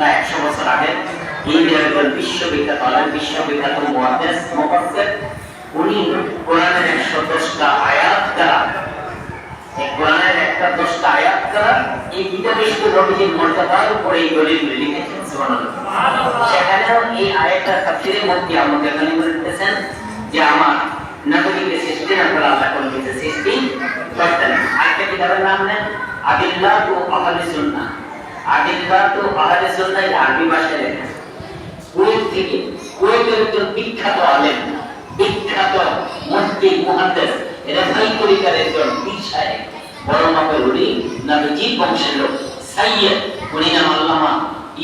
প্রায় একশো বছর আগে একজন বিশ্ববিখ্যাত আলেম বিশ্ববিখ্যাত মুহাদ্দিস মুফাসসির উনি কোরআনের একশো দশটা আয়াত দ্বারা কোরআনের একটা দশটা মধ্যে আমাকে এখানে যে আমার নবীকে আরেকটা কিতাবের নাম নেন আদিল্লাহ ও আদিল্লাহ ও আহলে সুন্নাহ এর আরবি ভাষায় লেখা। কুয়েত থেকে, কুয়েতের একজন বিখ্যাত আলেম, বিখ্যাত মুফতি মুহাদ্দিস এরা ভাই তরিকার একজন পীর বড় মাপের উনি নবীজির বংশের লোক সাইয়্যদ উনি নাম আল্লামা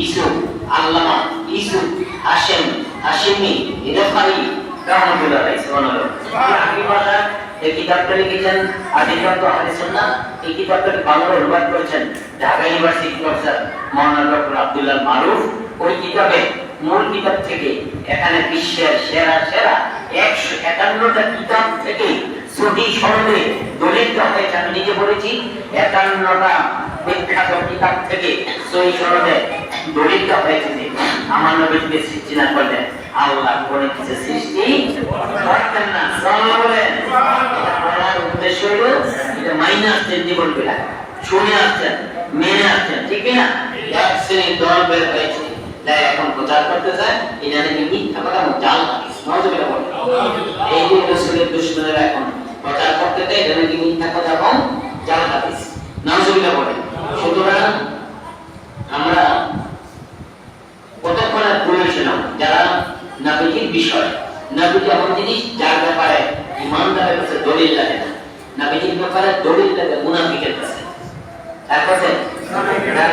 ইসুফ আল্লামা ইসুফ হাশেম, হাশেমি, রেফাই, রহমতুল্লাহ আলাইহি সুবহানাল্লাহ। আরবি ভাষা এই কিতাবটা লিখেছেন এই বাংলা অনুবাদ করেছেন Dhaka university professor doctor Maruf. ওই কিতাবে মূল কিতাব থেকে এখানে বিশ্বের সেরা সেরা একশো একান্নটা কিতাব থেকে দেওয়া হয়েছে, আমি নিজে বলেছি একান্নটা বিখ্যাত কিতাব থেকে সনদে দলিল দেওয়া হয়েছে। আমার সৃষ্টি না করলে আল্লাহ কোনো কিছু সৃষ্টি করতেন না। পড়ার উদ্দেশ্য হলো এটা মাইনে আসছেন জীবন বিলাক শুনে আসছেন, মেনে আসছেন, ঠিক না এক শ্রেণির দল বের হয়েছে। তাই এখন প্রচার করতে চায়, এটা নাকি মিথ্যা কথা এবং জাল নজরে বলে। এই যে রসুলের দুশ্মনেরা এখন প্রচার করতে চায়, এটা নাকি মিথ্যা কথা এবং জাল হাদিস নজরে বলে সুতরাং আমরা কতক্ষণ বলেছিলাম যারা নাবিজির বিষয় নাবিজি এমন জিনিস যার ব্যাপারে ইমানদারের কাছে দলিল লাগে না নাবিজির ব্যাপারে দলিল লাগে মুনাফিকের কাছে তারপরে তার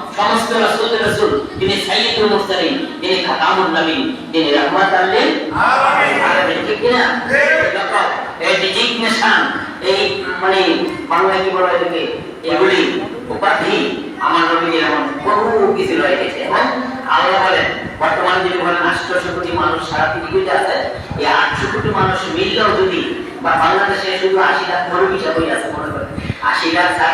সমস্ত রাসূল রাসূল তিনি সাইয়্যিদুল মুরসালিন তিনি খাতামুন নবী তিনি রাহমাতাল লিল আলামিন ঠিক কি না এই ডিজিগনেশন এই মানে বাংলায় কি বলা এটাকে? এগুলি উপাধি আমার নবীর এমন বহু কিছু রয়ে গেছে এবং আল্লাহ বলেন বর্তমানে যদি বলেন আটশো কোটি মানুষ সারা পৃথিবীতে আছে এই আটশো কোটি মানুষ মিললেও যদি বা বাংলাদেশে শুধু আশি লাখ মরবি সবই আছে মনে করেন আশি লাখ ষাট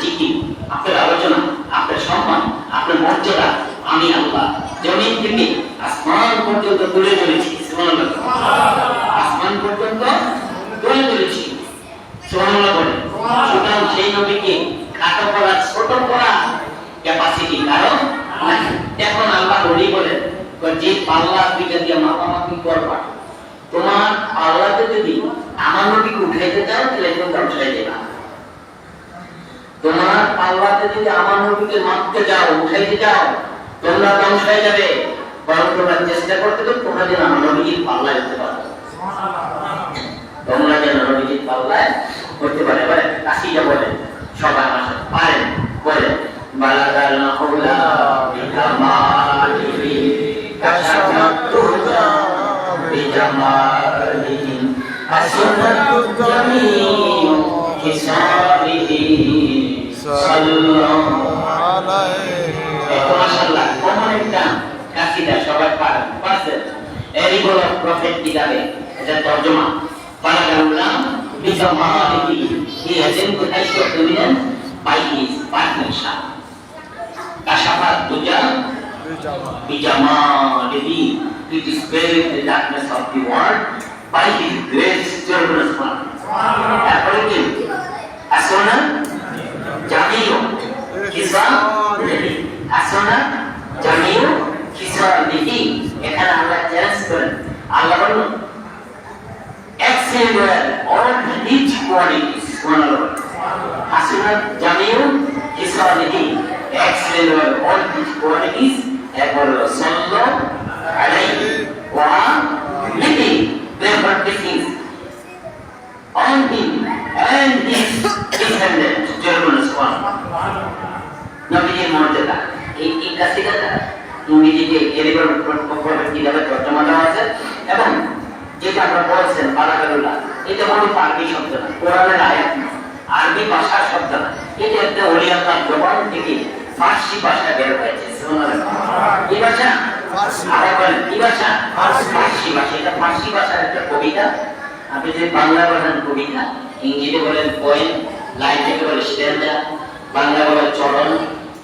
আপনার আলোচনা, আপনার সম্মান, আপনার মর্যাদা, আমি আল্লাহ। জমিন থেকে আসমান পর্যন্ত তুলে ধরেছি। আসমান পর্যন্ত তুলে ধরেছি। সুতরাং সেই নবীকে করা ছোট করা ক্যাপাসিটি কারণ এখন আল্লাহ বলি বলেন যে পাল্লা দিকে দিয়ে মাপামাপি করবা, তোমার পাল্লাতে যদি আমার নবীকে উঠাইতে চাও, তাহলে একদম হয়ে যাবে। তোমার পাল্লাতে যদি আমার নবীকে মাপতে যাও, উঠাইতে যাও, তোমরা ধ্বংস হয়ে যাবে। বরং তোমরা চেষ্টা করতে তো তোমরা যেন নবীজির পাল্লায় উঠতে পারো। তোমরা যেন নবীজির পাল্লায় করতে পারে। এবারে কাশিটা বলেন, সবাই আমার সাথে পারেন, বলেন, বালাগাল মাহুলা বিকামালিহি কাশামাতুজা বিজামালিহি আসনাতু জামিউ এরই হলো প্রফেট কিতাবে এটা তর্জমা he has emphasized your dominance by his partnership কাশাফাত দুজা bijamalihi he dispelled the darkness of the world by his জামিও কিসা লিহি এখানে আল্লাহ চ্যালেঞ্জ করেন আল্লাহ বলুন excellent were all rich qualities. Subhanallah. Hasanat Jamiu Hisanihi. Excellent were all rich qualities. এরপর হলো সল্ল আলাইহি ওয়া লিহি therefore this is on him and his descendant Jeremiah Subhanallah. নবীজির মর্যাদা এই এই কাজটিটা ইংরেজিতে এলিবার প্রভাবের কীভাবে তর্জমা দেওয়া আছে? এবং যেটা আমরা বলছেন বালাকালুল্লাহ এটা কোনো আরবি শব্দ না কোরআনের আয়াত না আরবি ভাষার শব্দ না। এটা একটা ওলিয়াল্লাহ জবান থেকে ফার্সি ভাষা বের হয়েছে সুবহানাল্লাহ। ভাষা? আরে বলেন কি ভাষা? ফার্সি। ভাষা এটা ফার্সি ভাষার একটা কবিতা। আপনি যে বাংলা বলেন কবিতা ইংরেজিতে বলেন পোয়েম লাইন থেকে বলে স্ট্যান্ডা বাংলা বলে চরণ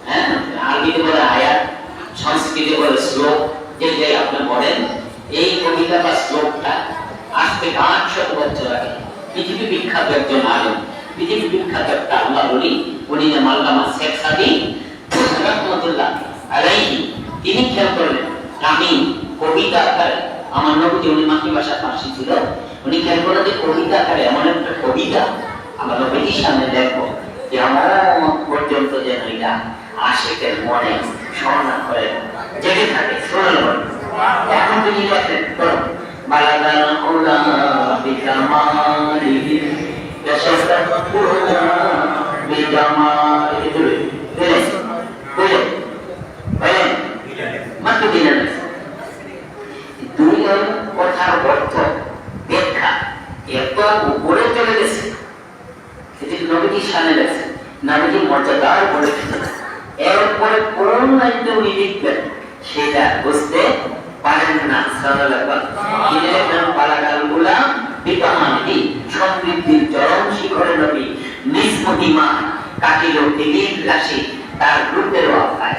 হ্যাঁ? আরবিতে বলে আয়াত। সংস্কৃতে বলে শ্লোক যেটাই আপনি বলেন, এই কবিতা বা শ্লোকটা আজ থেকে আটশত বছর আগে পৃথিবী বিখ্যাত একজন আলেম, পৃথিবী বিখ্যাত একটা আল্লাহ বলি, উনি যে মাল্লামা শেখ সাদি রহমতুল্লাহ আলাইহি, তিনি খেয়াল করলেন, আমি কবিতা আকারে, আমার নবীজি উনি মাতৃভাষা ফার্সি ছিল, উনি খেয়াল করলেন যে কবিতা আকারে এমন একটা কবিতা আমার নবীজির সামনে দেখব যে আমার পর্যন্ত যেন এটা আশেকের মনে সমাধান করেন জেগে থাকে এখন তিনি লেখেন কথার অর্থ একটা উপরে চলে গেছে। এটি নবীজি সামনে গেছে। নবীজি মর্যাদার উপরে চলে গেছে। এরপরে কোন লাইনটা উনি লিখবেন সেটা বুঝতে পারেন না সমৃদ্ধির চরম শিখরে নবী কাটিল দিলীপ রাশি তার রূপের অভায়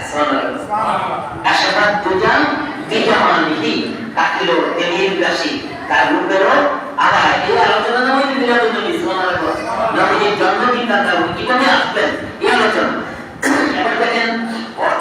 আশাবাদ দুজান বিজামানিহি কাটিল দিলীপ রাশি তার রূপেরও আবার এই আলোচনা নামে সালালাল্লাহ নবীজির জন্মদিন তার আসবেন এই আলোচনা এবার দেখেন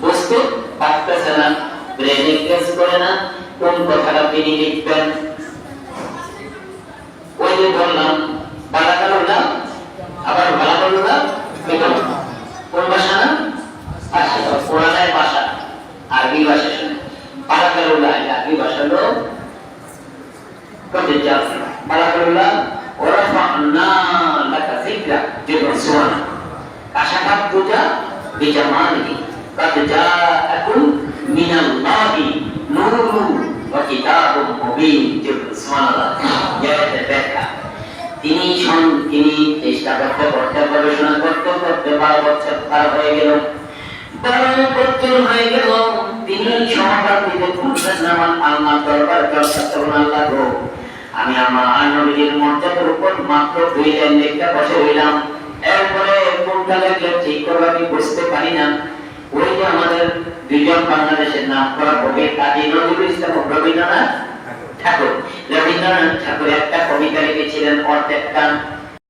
বুঝতে পারতেছে না। ব্রেনে কাজ করে না, কোন কথাটা তিনি লিখবেন? ওই যে বললাম, বালা গেল না, আবার বালা গেল না কোন ভাষা না? ভাষা কোরআনের ভাষা, আরবি ভাষা শুনে। বালা গেল না আরবি ভাষা লোক কবে ওরা না লাকা আশা কাপ পূজা বিজামান قد جاءكم من الله نور وكتاب مبين جبر سوانا جاءت ব্যাখ্যা তিনি শোন তিনি চেষ্টা করতে করতে গবেষণা করতে করতে বারো বছর পার হয়ে গেল বারো বছর হয়ে গেল তিনি সমাধান দিতে খুঁজছেন আমার আল্লাহ দরবার চর্চা করুন আল্লাহ গো আমি আমার নবীর মর্যাদার উপর মাত্র দুই লাইন লিখতে বসে হইলাম এরপরে কোনটা লিখলে ঠিক করবো আমি বুঝতে পারি না ওই যে আমাদের দুজন বাংলাদেশের নাম করা কবি কাজী রবীন্দ্রনাথ ঠাকুর। রবীন্দ্রনাথ ঠাকুর একটা কবিতা লিখেছিলেন, অর্ধেক গান